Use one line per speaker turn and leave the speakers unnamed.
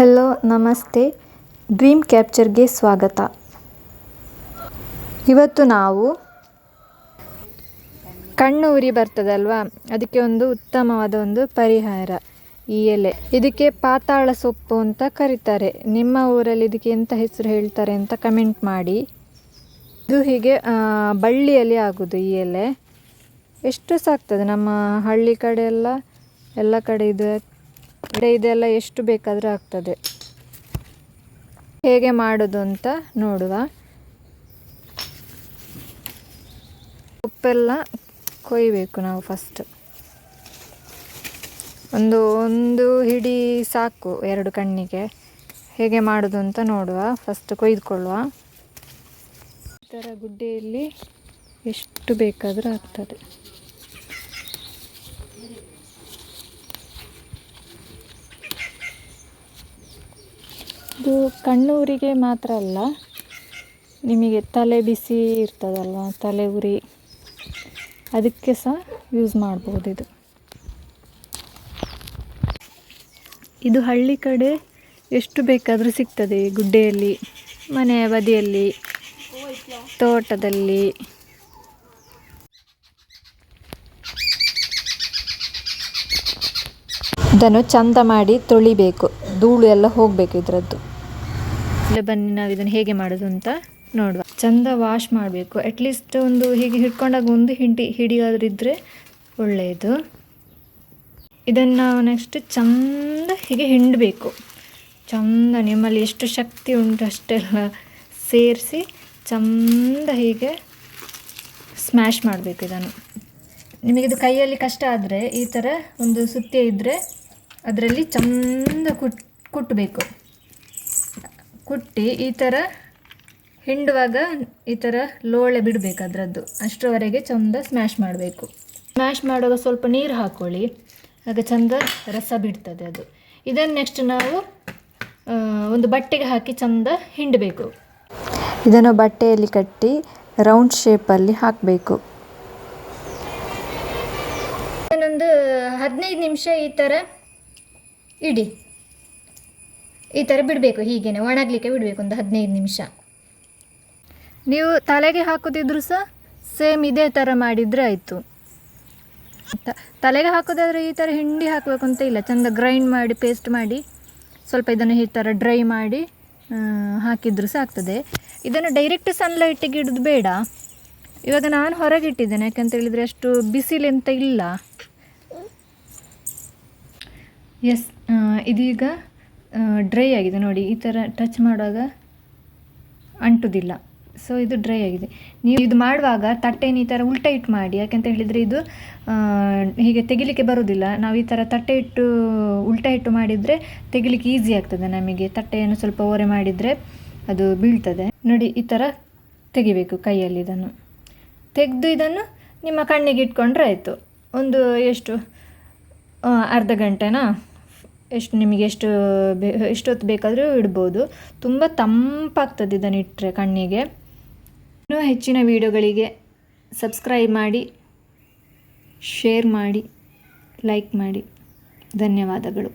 Hello, ನಮಸ್ತೆ. Dream ಕ್ಯಾಪ್ಚರ್ಗೆ ಸ್ವಾಗತ. ಇವತ್ತು ನಾವು ಕಣ್ಣು ಉರಿ ಬರ್ತದಲ್ವಾ? ಅದಕ್ಕೆ ಒಂದು ಉತ್ತಮವಾದ ಒಂದು ಪರಿಹಾರ, ಈ ಎಲೆ. ಇದಕ್ಕೆ ಪಾತಾಳ ಸೊಪ್ಪು ಅಂತ ಕರೀತಾರೆ. ನಿಮ್ಮ ಊರಲ್ಲಿ ಇದಕ್ಕೆ ಎಂಥ ಹೆಸರು ಹೇಳ್ತಾರೆ ಅಂತ ಕಮೆಂಟ್ ಮಾಡಿ. ಇದು ಹೀಗೆ ಬಳ್ಳಿಯಲ್ಲಿ ಆಗೋದು ಈ ಎಲೆ. ಎಷ್ಟು ಸಾಕ್ತದೆ ನಮ್ಮ ಹಳ್ಳಿ ಕಡೆ ಎಲ್ಲ ಎಲ್ಲ ಕಡೆ ಇದು ಇದೆಲ್ಲ ಎಷ್ಟು ಬೇಕಾದರೂ ಆಗ್ತದೆ. ಹೇಗೆ ಮಾಡೋದು ಅಂತ ನೋಡುವ. ಉಪ್ಪೆಲ್ಲ ಕೊಯ್ಬೇಕು ನಾವು ಫಸ್ಟ್ ಒಂದು ಒಂದು ಹಿಡಿ ಸಾಕು ಎರಡು ಕಣ್ಣಿಗೆ. ಹೇಗೆ ಮಾಡೋದು ಅಂತ ನೋಡುವ. ಫಸ್ಟ್ ಕೊಯ್ದುಕೊಳ್ಳುವ. ಈ ಥರ ಗುಡ್ಡೆಯಲ್ಲಿ ಎಷ್ಟು ಬೇಕಾದರೂ ಆಗ್ತದೆ. ಇದು ಕಣ್ಣೂರಿಗೆ ಮಾತ್ರ ಅಲ್ಲ, ನಿಮಗೆ ತಲೆ ಬಿಸಿ ಇರ್ತದಲ್ವ, ತಲೆ ಉರಿ. ಅದಕ್ಕೆ ಸಹ ಯೂಸ್ ಮಾಡ್ಬೋದು ಇದು. ಇದು ಹಳ್ಳಿ ಕಡೆ ಎಷ್ಟು ಬೇಕಾದರೂ ಸಿಗ್ತದೆ, ಗುಡ್ಡೆಯಲ್ಲಿ ಮನೆಯ ಬದಿಯಲ್ಲಿ, ತೋಟದಲ್ಲಿ. ಇದನ್ನು ಚಂದ ಮಾಡಿ ತೊಳಿಬೇಕು, ಧೂಳು ಎಲ್ಲ ಹೋಗಬೇಕು ಇದರದ್ದು. ಬನ್ನಿ, ನಾವು ಇದನ್ನು ಹೇಗೆ ಮಾಡೋದು ಅಂತ ನೋಡುವ. ಚಂದ ವಾಶ್ ಮಾಡಬೇಕು. ಅಟ್ಲೀಸ್ಟ್ ಒಂದು ಹೀಗೆ ಹಿಡ್ಕೊಂಡಾಗ ಒಂದು ಹಿಂಡಿ ಹಿಡಿಯಾದ್ರೂ ಇದ್ದರೆ ಒಳ್ಳೆಯದು ಇದನ್ನು ನಾವು ನೆಕ್ಸ್ಟ್ ಚಂದ ಹೀಗೆ ಹಿಂಡಬೇಕು. ಚಂದ ನಿಮ್ಮಲ್ಲಿ ಎಷ್ಟು ಶಕ್ತಿ ಉಂಟು ಅಷ್ಟೆಲ್ಲ ಸೇರಿಸಿ ಚಂದ ಹೀಗೆ ಸ್ಮ್ಯಾಶ್ ಮಾಡಬೇಕು ಇದನ್ನು. ನಿಮಗಿದು ಕೈಯಲ್ಲಿ ಕಷ್ಟ ಆದರೆ ಈ ಥರ ಒಂದು ಸುತ್ತಿ ಇದ್ದರೆ ಅದರಲ್ಲಿ ಚಂದ ಕುಟ್ ಕುಟ್ಟಬೇಕು ಕುಟ್ಟಿ ಈ ಥರ ಹಿಂಡುವಾಗ ಈ ಥರ ಲೋಳೆ ಬಿಡಬೇಕು ಅದರದ್ದು. ಅಷ್ಟರವರೆಗೆ ಚಂದ ಸ್ಮ್ಯಾಶ್ ಮಾಡಬೇಕು. ಸ್ಮ್ಯಾಶ್ ಮಾಡುವಾಗ ಸ್ವಲ್ಪ ನೀರು ಹಾಕ್ಕೊಳ್ಳಿ ಆಗ ಚಂದ ರಸ ಬಿಡ್ತದೆ ಅದು. ಇದನ್ನು ನೆಕ್ಸ್ಟ್ ನಾವು ಒಂದು ಬಟ್ಟೆಗೆ ಹಾಕಿ ಚಂದ ಹಿಂಡಬೇಕು. ಇದನ್ನು ಬಟ್ಟೆಯಲ್ಲಿ ಕಟ್ಟಿ ರೌಂಡ್ ಶೇಪಲ್ಲಿ ಹಾಕಬೇಕು. ಇನ್ನೊಂದು ಹದಿನೈದು ನಿಮಿಷ ಈ ಥರ ಇಡಿ. ಈ ಥರ ಬಿಡಬೇಕು, ಹೀಗೇನೆ ಒಣಗಲಿಕ್ಕೆ ಬಿಡಬೇಕು ಒಂದು ಹದಿನೈದು ನಿಮಿಷ. ನೀವು ತಲೆಗೆ ಹಾಕೋದಿದ್ರು ಸಹ ಸೇಮ್ ಇದೇ ಥರ ಮಾಡಿದರೆ ಆಯಿತು. ತಲೆಗೆ ಹಾಕೋದಾದರೆ ಈ ಥರ ಹಿಂಡಿ ಹಾಕಬೇಕು ಅಂತ ಇಲ್ಲ, ಚಂದ ಗ್ರೈಂಡ್ ಮಾಡಿ ಪೇಸ್ಟ್ ಮಾಡಿ, ಸ್ವಲ್ಪ ಇದನ್ನು ಈ ಥರ ಡ್ರೈ ಮಾಡಿ ಹಾಕಿದ್ರು ಸಹ ಆಗ್ತದೆ. ಇದನ್ನು ಡೈರೆಕ್ಟ್ ಸನ್ಲೈಟಿಗೆ ಇಡೋದು ಬೇಡ. ಇವಾಗ ನಾನು ಹೊರಗೆ ಇಟ್ಟಿದ್ದೇನೆ ಯಾಕಂತ ಹೇಳಿದರೆ ಅಷ್ಟು ಬಿಸಿಲೆಂತ ಇಲ್ಲ. ಎಸ್ ಇದೀಗ ಡ್ರೈ ಆಗಿದೆ. ನೋಡಿ, ಈ ಥರ ಟಚ್ ಮಾಡುವಾಗ ಅಂಟುದಿಲ್ಲ. ಸೊ ಇದು ಡ್ರೈ ಆಗಿದೆ. ನೀವು ಇದು ಮಾಡುವಾಗ ತಟ್ಟೆನ ಈ ಥರ ಉಲ್ಟಾ ಇಟ್ಟು ಮಾಡಿ. ಯಾಕೆಂತ ಹೇಳಿದರೆ ಇದು ಹೀಗೆ ತೆಗಿಲಿಕ್ಕೆ ಬರೋದಿಲ್ಲ. ನಾವು ಈ ಥರ ತಟ್ಟೆ ಇಟ್ಟು, ಉಲ್ಟಾ ಇಟ್ಟು ಮಾಡಿದರೆ ತೆಗಿಲಿಕ್ಕೆ ಈಸಿ ಆಗ್ತದೆ ನಮಗೆ. ತಟ್ಟೆಯನ್ನು ಸ್ವಲ್ಪ ಓರೆ ಮಾಡಿದರೆ ಅದು ಬೀಳ್ತದೆ. ನೋಡಿ, ಈ ಥರ ತೆಗಿಬೇಕು ಕೈಯಲ್ಲಿ ಇದನ್ನು. ತೆಗೆದು ಇದನ್ನು ನಿಮ್ಮ ಕಣ್ಣಿಗೆ ಇಟ್ಕೊಂಡ್ರೆ ಆಯಿತು. ಒಂದು ಎಷ್ಟು ಅರ್ಧ ಗಂಟೆನಾ? ಎಷ್ಟು ನಿಮಗೆ ಎಷ್ಟು ಬೇ ಎಷ್ಟೊತ್ತು ಬೇಕಾದರೂ ಇಡ್ಬೋದು. ತುಂಬ ತಂಪಾಗ್ತದೆ ಇದನ್ನು ಇಟ್ಟರೆ ಕಣ್ಣಿಗೆ. ಇನ್ನೂ ಹೆಚ್ಚಿನ ವೀಡಿಯೋಗಳಿಗೆ ಸಬ್ಸ್ಕ್ರೈಬ್ ಮಾಡಿ, ಶೇರ್ ಮಾಡಿ, ಲೈಕ್ ಮಾಡಿ. ಧನ್ಯವಾದಗಳು.